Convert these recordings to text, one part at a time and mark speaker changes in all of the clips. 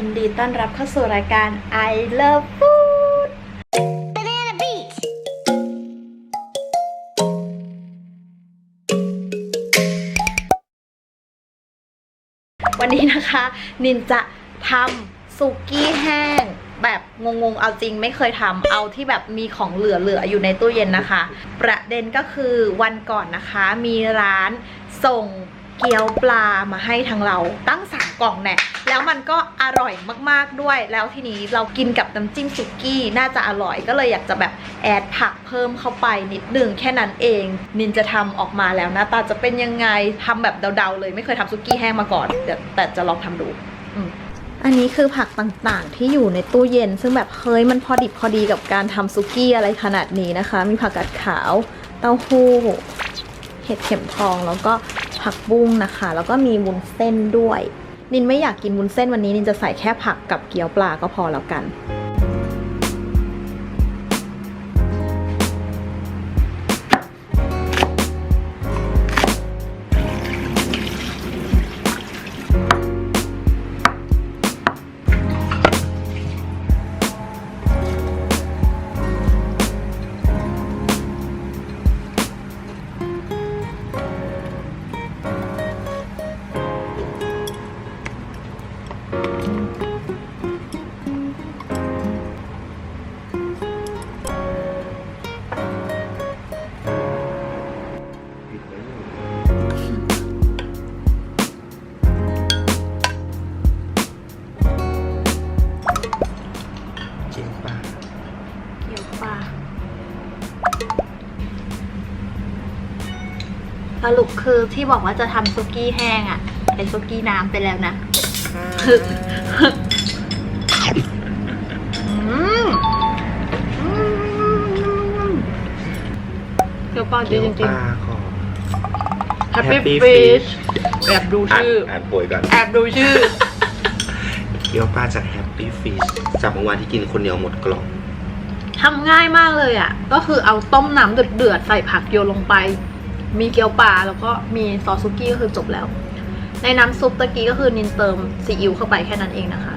Speaker 1: ยินดีต้อนรับเข้าสู่รายการ I Love Food วันนี้นะคะ นินจะทำสุกี้แห้ง แบบงงๆ เอาจริงไม่เคยทำเอาที่แบบมีของเหลือๆ อยู่ในตู้เย็นนะคะ ประเด็นก็คือวันก่อนนะคะ มีร้านส่งเกี๊ยวปลามาให้ทางเราตั้งสามกล่องแน่ แล้วมันก็อร่อยมากๆด้วย แล้วทีนี้เรากินกับน้ำจิ้มสุกี้น่าจะอร่อยก็เลยอยากจะแบบแอดผักเพิ่มเข้าไปนิดนึงแค่นั้นเอง นินจะทำออกมาแล้วหน้าตาจะเป็นยังไงทำแบบเดาๆเลยไม่เคยทำสุกี้แห้งมาก่อนเดี๋ยวแต่จะลองทำดูอันนี้คือผักต่างๆ ที่อยู่ในตู้เย็น ซึ่งแบบเฮ้ยมันพอดิบพอดีกับการทำซุกี้อะไรขนาดนี้นะคะ มีผักกาดขาว เต้าหู้ เห็ดเข็มทองแล้วก็ผักบุ้งนะคะ แล้วก็มีวุ้นเส้นด้วย นินไม่อยากกินวุ้นเส้นวันนี้นินจะใส่แค่ผักกับเกี๊ยวปลาก็พอแล้วกัน รุปคือที่บอกว่าจะทำซุกี้แห้งอะ่ะ เป็นซุกี้น้ำไปแล้วนะอืมอืมเกี๊ยวปลาดี
Speaker 2: เกี๊ยว
Speaker 1: จ
Speaker 2: ป
Speaker 1: ริง
Speaker 2: ลาของ
Speaker 1: ๆ Happy
Speaker 2: Happy
Speaker 1: Fish
Speaker 2: Fish
Speaker 1: แอบดู
Speaker 2: อ่าน
Speaker 1: ชื่อ
Speaker 2: อ่านป่วยก่อน
Speaker 1: แอบดูชื่อ
Speaker 2: เกี๊ยวปลาจาก Happy Fish จากเมื่อวานที่กินคนเดียวหมดกล่อง
Speaker 1: ทำง่ายมากเลยอะ่ะ ก็คือเอาต้มน้ำเดือดๆใส่ผักโยนลงไป มีเกี๊ยวปลาแล้วก็มีซอสซุกี้ก็คือจบแล้ว ในน้ำซุปตะกี้ก็คือนินเติมซีอิ๊วเข้าไปแค่นั้นเองนะคะ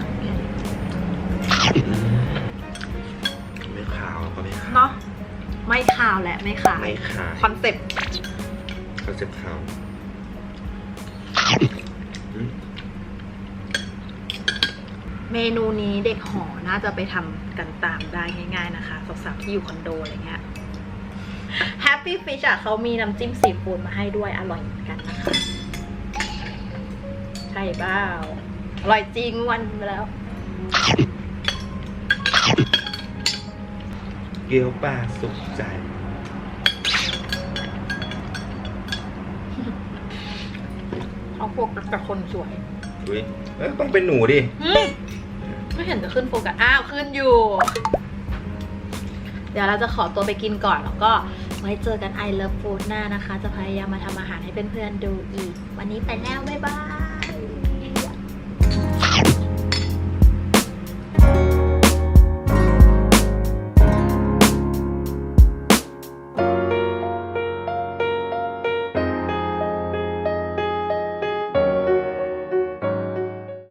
Speaker 1: แค่นี้
Speaker 2: ไม่ขาวแล้วก็ไม่ขาว
Speaker 1: เนาะไม่ขาวและไม่ขาว
Speaker 2: ไม่ขาว
Speaker 1: คอนเซ็ปต์
Speaker 2: เขาจะขาวอืม
Speaker 1: เมนูนี้เด็กหอน่าจะไปทำกันตามได้ง่าย ๆนะคะสาวๆที่อยู่คอนโดอะไรเงี้ย Happy Fish อะเขามีน้ำจิ้มซีฟู้ดมาให้ด้วยอร่อยเหมือนกันนะคะใช่เปล่าอร่อยจริงวันไปแล้ว
Speaker 2: เกี๊ยวปลาสุกใจ
Speaker 1: เขาโฟกัสกับคนสวย
Speaker 2: อุ้ยเอ้ยต้องเป็นหนูดิ
Speaker 1: ไม่เห็นจะขึ้นโฟกัสอ้าว ขึ้นอยู่ เดี๋ยวเราจะขอตัวไปกินก่อนแล้วก็ไว้เจอกัน I Love Food หน้านะคะ จะพยายามมาทำอาหารให้เพื่อนๆดูอีก วันนี้ไปแล้ว บ๊ายบาย